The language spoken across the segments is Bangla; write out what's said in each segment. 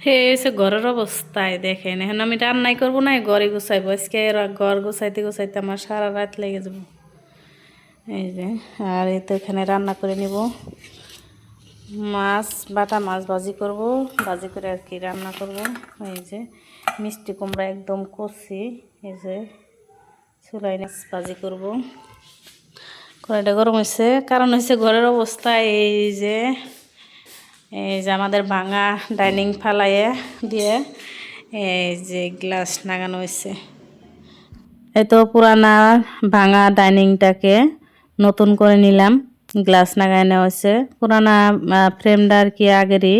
হে এসে ঘরের অবস্থায় দেখেন। এখন আমি রান্নাই করব না ঘরে গুছাইবো। আজকে ঘর গুছাইতে গুছাইতে আমার সারা রাত লেগে যাব। এই যে, আর এই তো এখানে রান্না করে নিব। মাছ, বাটা মাছ ভাজি করব, ভাজি করে আর কি রান্না করব। এই যে, মিষ্টি কুমড়া একদম কষি, এই যে, চুলাই মাছ ভাজি করব। কড়াইটা গরম হয়েছে কারণ হয়েছে ঘরের অবস্থা এই যে এই যে আমাদের ভাঙা ডাইনিং ফালাইয়ে দিয়ে এই যে গ্লাস লাগানো হয়েছে এই তো পুরানা ভাঙা ডাইনিংটাকে নতুন করে নিলাম, গ্লাস লাগাই নেওয়া হয়েছে পুরানা ফ্রেমটা আর কি আগেরই,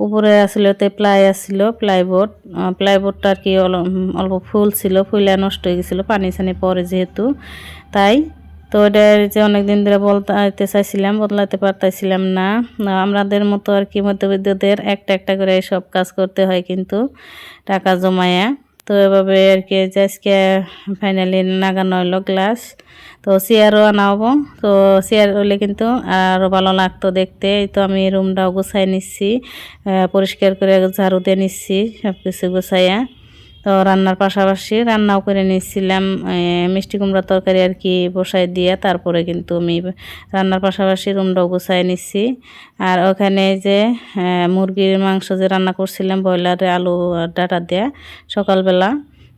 উপরে আসলে তো প্লাই আসছিল প্লাইবোর্ড প্লাইবোর্ডটা আর কি অল- অল্প ফুল ছিল ফুলে নষ্ট হয়ে গেছিল, পানি সানি পরে যেহেতু। তাই তো এটা যে অনেকদিন ধরে বলতে চাইছিলাম, বদলাতে পারতেছিলাম না। আমাদের মতো আর কি মধ্যবিত্তদের একটা একটা করে সব কাজ করতে হয় কিন্তু টাকা জমায়া তো এভাবে আর কি আজকে ফাইনালি নাগানো হলো গ্লাস তো চেয়ারও আনা হব তো চেয়ার হলে কিন্তু আরও ভালো লাগতো দেখতে। এই তো আমি রুমটাও গুছাই নিচ্ছি পরিষ্কার করে ঝাড়ু দিয়ে নিচ্ছি সব কিছু গুছাইয়া। তো রান্নার পাশাপাশি রান্নাও করে নিচ্ছিলাম এ, মিষ্টি কুমড়া তরকারি আর কি বসাই দিয়ে তারপরে কিন্তু আমি রান্নার পাশাপাশি রুমটাও গুছাই নিচ্ছি আর ওখানে যে মুরগির মাংস যে রান্না করছিলাম ব্রয়লারে আলু ডাটা দেয়া সকালবেলা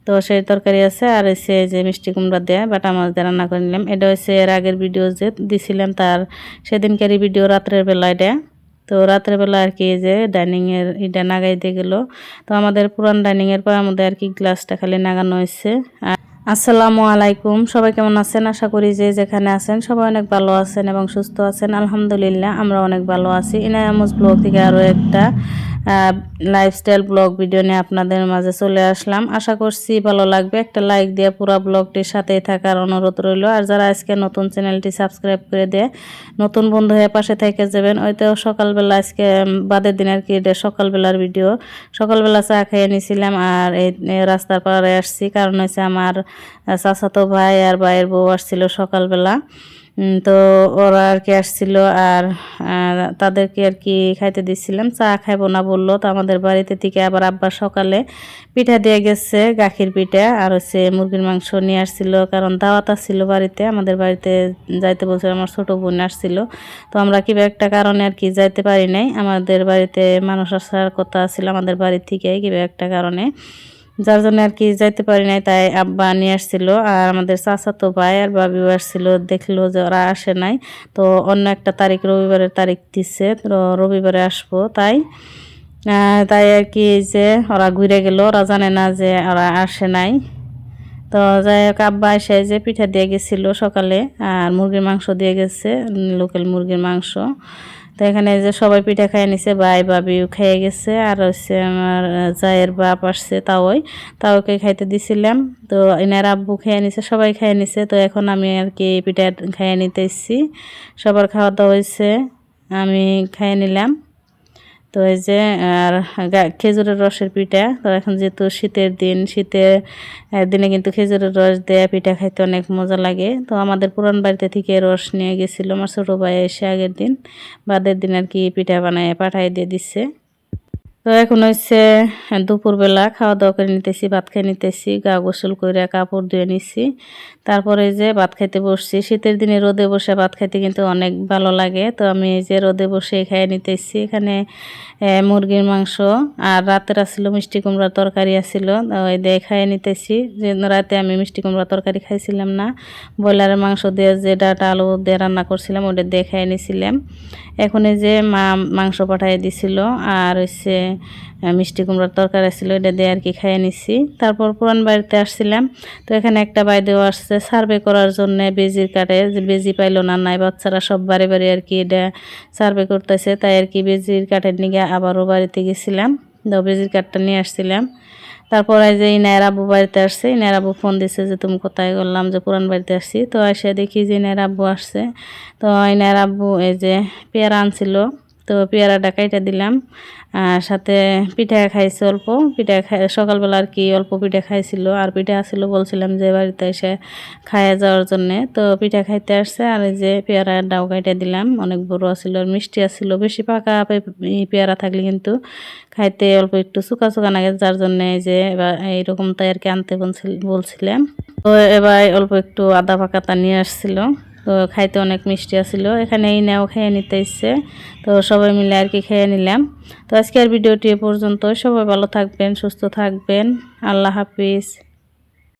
তো সেই তরকারি আছে। আর হচ্ছে যে মিষ্টি কুমড়া দেয়া বাটা মাছ দিয়ে রান্না করে নিলাম। এটা হচ্ছে এর আগের ভিডিও যে দিছিলাম তার সেদিনকারই ভিডিও রাত্রের বেলায় এটা তো রাত্রেবেলা আর কি যে ডাইনিংয়ের এটা নাগাই দিয়ে গেল। তো আমাদের পুরান ডাইনিংয়ের পর আমাদের আর কি গ্লাসটা খালি নাগানো হয়েছে আর আসসালামু আলাইকুম, সবাই কেমন আছেন? আশা করি যে যেখানে আছেন সবাই অনেক ভালো আছেন এবং সুস্থ আছেন। আলহামদুলিল্লাহ, আমরা অনেক ভালো আছি। ইনায়ামুজ ব্লগ থেকে আরও একটা লাইফস্টাইল ব্লগ ভিডিও নিয়ে আপনাদের মাঝে চলে আসলাম। আশা করছি ভালো লাগবে। একটা লাইক দিয়ে পুরো ব্লগটির সাথেই থাকার অনুরোধ রইল। আর যারা আজকে নতুন চ্যানেলটি সাবস্ক্রাইব করে দিয়ে নতুন বন্ধু হয়ে পাশে থেকে যাবেন, ওই তো সকালবেলা আজকে বাদের দিন আর কি, এটা সকালবেলার ভিডিও সকালবেলা চা খেয়ে নিয়েছিলাম আর এই রাস্তার পাড়ে আসছি। কারণ হচ্ছে আমার চাচাতো ভাই আর ভাইয়ের বউ আসছিল সকালবেলা। তো ওরা আর কি আসছিল আর তাদেরকে আর কি খাইতে দিচ্ছিলাম চা খাইবো না বলল। তো আমাদের বাড়িতে থেকে আবার আব্বা সকালে পিঠা দিয়ে গেছে, গাখির পিঠা আর হচ্ছে মুরগির মাংস নিয়ে আসছিল। কারণ দাওয়াত আসছিল বাড়িতে। আমাদের বাড়িতে যাইতে বলছিল আমার ছোট বোন আসছিল। তো আমরা কিবা একটা কারণে আর কি যাইতে পারি নাই। আমাদের বাড়িতে মানুষ আসার কথা ছিল আমাদের বাড়ি থেকে কিবা একটা কারণে। যার জন্য আর কি যাইতে পারি নাই, তাই আব্বা নিয়ে আসছিল আর আমাদের চাচা তো ভাই আর বাবিও আসছিল, দেখল যে ওরা আসে নাই। তো অন্য একটা তারিখ রবিবারের তারিখ দিচ্ছে তো রবিবারে আসব তাই। তাই আর কি যে ওরা ঘুরে গেল, ওরা জানে না যে ওরা আসে নাই। তো যাই হোক, আব্বা এসে যে পিঠা দিয়ে গেছিল সকালে আর মুরগির মাংস দিয়ে গেছে লোকাল মুরগির মাংস। তো এখানে যে সবাই পিঠা খাইয়ে নিছে, ভাই বাবিও খেয়ে গেছে। আর হচ্ছে আমার জায়ের বাপ আসছে তাওই তাওকে খাইতে দিছিলাম। তো এনার আব্বু খেয়ে নিছে, সবাই খেয়ে নিছে। তো এখন আমি আর কি পিঠা খাইয়ে নিতে এসেছি সবার খাওয়া দাওয়া হয়েছে আমি খেয়ে নিলাম। তো এই যে, আর খেজুরের রসের পিঠা। তো এখন যেহেতু শীতের দিন, শীতের দিনে কিন্তু খেজুরের রস দেয়া পিঠা খাইতে অনেক মজা লাগে। তো আমাদের পুরান বাড়িতে থেকে রস নিয়ে গেছিল আমার ছোটো ভাই এসে আগের দিন। বাদের দিন আর কি পিঠা বানায় পাঠাই দিয়ে দিচ্ছে তো এখন হচ্ছে দুপুরবেলা খাওয়া দাওয়া করে নিতেছি, ভাত খেয়ে নিতেছি, গা গোসল করে কাপড় ধুয়ে নিছি। তারপরে যে ভাত খাইতে বসছি। শীতের দিনে রোদে বসে ভাত খাইতে কিন্তু অনেক ভালো লাগে। তো আমি এই যে রোদে বসে খেয়ে নিতেছি। এখানে মুরগির মাংস আর রাতের আসছিল মিষ্টি কুমড়ার তরকারি আসছিল তো ওই দিয়ে খাইয়ে নিতেছি। যে রাতে আমি মিষ্টি কুমড়ার তরকারি খাইছিলাম না। ব্রয়লারের মাংস দিয়ে যে ডাটা আলু দিয়ে রান্না করছিলাম, ওটা দিয়ে খাইয়ে নিছিলাম। এখন এই যে মা মাংস পাঠিয়ে দিছিল। আর হচ্ছে মিষ্টি কুমড়ার তরকারি ছিল এটা দিয়ে আর কি খাইয়ে নিছি। তারপর পুরান বাড়িতে আসছিলাম। তো এখানে একটা বাইদেও আসছে, সার্ভে করার জন্য বেজির কাটে যে বেজি পাইলো না, নাই, বাচ্চারা সব বাড়ি বাড়ি আর কি এটা সার্ভে করতেছে। তাই আর কি বেজির কাঠের নিয়ে আবারও বাড়িতে গেছিলাম। তো বেজির কাঠটা নিয়ে আসছিলাম। তারপর যে ইনায়ের আব্বু বাড়িতে আসছে, ইনায়ের আব্বু ফোন দিছে যে, তুমি কোথায়? করলাম যে, পুরান বাড়িতে আসছি। তো এসে দেখি যে, ইনায়ের আব্বু আসছে। তো ইনায়ের আব্বু এই যে পেয়ারা আনছিল। তো পেয়ারাটা কাইটা দিলাম। আর সাথে পিঠা খাইছে অল্প। পিঠা খাই সকালবেলা আর কি অল্প পিঠা খাইছিল। আর পিঠা আসছিল বলছিলাম যে বাড়িতে এসে খাইয়া যাওয়ার জন্যে। তো পিঠা খাইতে আসছে আর এই যে পেয়ারা ডাও কাইটা দিলাম। অনেক বড় আছিল আর মিষ্টি আসছিল বেশি পাকা পেয়ারা থাকলে কিন্তু খাইতে অল্প একটু শুকা শুকা লাগে। যার জন্য এই যে এবার এইরকম তাই আর কি আনতে বলছিল- বলছিলাম। তো এবার অল্প একটু আদা পাকাতা নিয়ে আসছিল। তো খাইতে অনেক মিষ্টি আসিল এখানে এই নেও খেয়ে নিতে ইচ্ছে তো সবাই মিলে আর কি খেয়ে নিলাম। তো আজকের ভিডিওটি এ পর্যন্ত সবাই ভালো থাকবেন, সুস্থ থাকবেন। আল্লাহ হাফিজ।